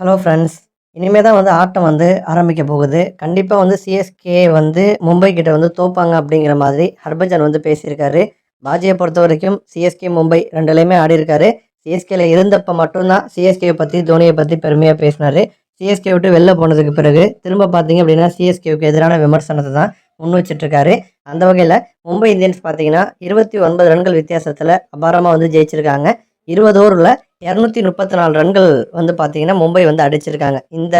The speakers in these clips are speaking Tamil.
ஹலோ ஃப்ரெண்ட்ஸ் இனிமேல் தான் வந்து ஆட்டம் வந்து ஆரம்பிக்க போகுது. கண்டிப்பாக வந்து சிஎஸ்கே வந்து மும்பை கிட்ட வந்து தோப்பாங்க அப்படிங்கிற மாதிரி ஹர்பஜன் வந்து பேசியிருக்காரு. பாஜியை பொறுத்த வரைக்கும் சிஎஸ்கே மும்பை ரெண்டுலேயுமே ஆடிருக்காரு சிஎஸ்கேல இருந்தப்போ மட்டும்தான் சிஎஸ்கேவை பற்றி தோனியை பற்றி பெருமையாக பேசினார். சிஎஸ்கே விட்டு வெளில போனதுக்கு பிறகு திரும்ப பார்த்தீங்க அப்படின்னா சிஎஸ்கேவுக்கு எதிரான விமர்சனத்தை தான் முன் வச்சிட்ருக்காரு அந்த வகையில் மும்பை இந்தியன்ஸ் பார்த்தீங்கன்னா இருபத்தி ஒன்பது ரன்கள் வித்தியாசத்தில் அபாரமாக வந்து ஜெயிச்சிருக்காங்க. இருபது ஓவரில் இரநூத்தி முப்பத்தி நாலு ரன்கள் வந்து பார்த்தீங்கன்னா மும்பை வந்து அடிச்சிருக்காங்க. இந்த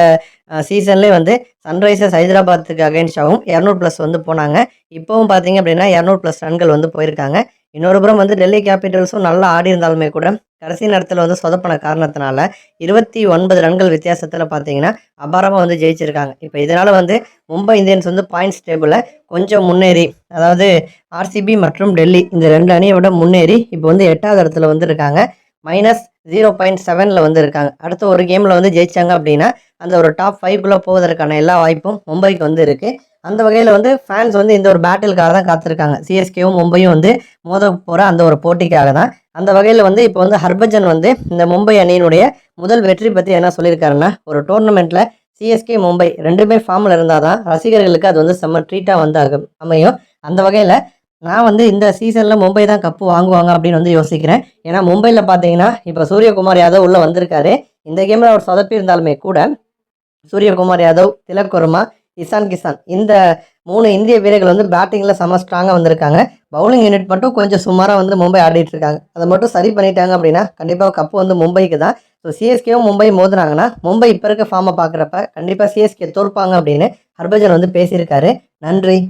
சீசன்லேயே வந்து சன்ரைசர்ஸ் ஹைதராபாத்துக்கு அகைன்ஸ்டாகவும் இரநூறு ப்ளஸ் வந்து போனாங்க. இப்போவும் பார்த்தீங்க அப்படின்னா இரநூறு ப்ளஸ் ரன்கள் வந்து போயிருக்காங்க. இன்னொரு புறம் வந்து டெல்லி கேபிட்டல்ஸும் நல்லா ஆடி இருந்தாலுமே கூட கடைசி நேரத்தில் வந்து சொதப்பன காரணத்தினால இருபத்தி ஒன்பது ரன்கள் வித்தியாசத்தில் பார்த்தீங்கன்னா அபாரமாக வந்து ஜெயிச்சிருக்காங்க. இப்போ இதனால் வந்து மும்பை இந்தியன்ஸ் வந்து பாயிண்ட்ஸ் டேபிளில் கொஞ்சம் முன்னேறி அதாவது ஆர்சிபி மற்றும் டெல்லி இந்த ரெண்டு அணியை விட முன்னேறி இப்போ வந்து எட்டாவது இடத்துல வந்து இருக்காங்க. மைனஸ் ஜீரோ பாயிண்ட் செவனில் வந்து இருக்காங்க அடுத்த ஒரு கேமில் வந்து ஜெயிச்சாங்க அப்படின்னா அந்த ஒரு டாப் ஃபைவ்க்குள்ளே போவதற்கான எல்லா வாய்ப்பும் மும்பைக்கு வந்து இருக்குது அந்த வகையில் வந்து ஃபேன்ஸ் வந்து இந்த ஒரு பேட்டிலுக்காக தான் காத்திருக்காங்க. சிஎஸ்கேவும் மும்பையும் வந்து மோத போகிற அந்த ஒரு போட்டிக்காக தான். அந்த வகையில் வந்து இப்போ வந்து ஹர்பஜன் வந்து இந்த மும்பை அணியினுடைய முதல் வெற்றி பற்றி என்ன சொல்லியிருக்காருன்னா ஒரு டோர்னமெண்ட்டில் சிஎஸ்கே மும்பை ரெண்டுமே ஃபார்மில் இருந்தால் தான் ரசிகர்களுக்கு அது வந்து செம்ம ட்ரீட்டாக வந்து அமையும். அந்த வகையில் நான் வந்து இந்த சீசனில் மும்பை தான் கப்பு வாங்குவாங்க அப்படின்னு வந்து யோசிக்கிறேன். ஏன்னா மும்பையில் பார்த்தீங்கன்னா இப்போ சூரியகுமார் யாதவ் உள்ளே வந்திருக்காரு. இந்த கேமில் அவர் சொதப்பி இருந்தாலுமே கூட சூரியகுமார் யாதவ் திலக் வர்மா இசான் கிசான் இந்த மூணு இந்திய வீரர்கள் வந்து பேட்டிங்கில் செம்ம ஸ்ட்ராங்காக வந்திருக்காங்க. பவுலிங் யூனிட் மட்டும் கொஞ்சம் சுமாராக வந்து மும்பை ஆடிட்டு இருக்காங்க. அதை மட்டும் சரி பண்ணிட்டாங்க அப்படின்னா கண்டிப்பாக கப்பு வந்து மும்பைக்கு தான். ஸோ சிஎஸ்கேவும் மும்பை மோதுனாங்கன்னா மும்பை இப்போ இருக்க ஃபார்மை பார்க்குறப்ப கண்டிப்பாக சிஎஸ்கே தோற்பாங்க அப்படின்னு ஹர்பஜன் வந்து பேசியிருக்காரு. நன்றி.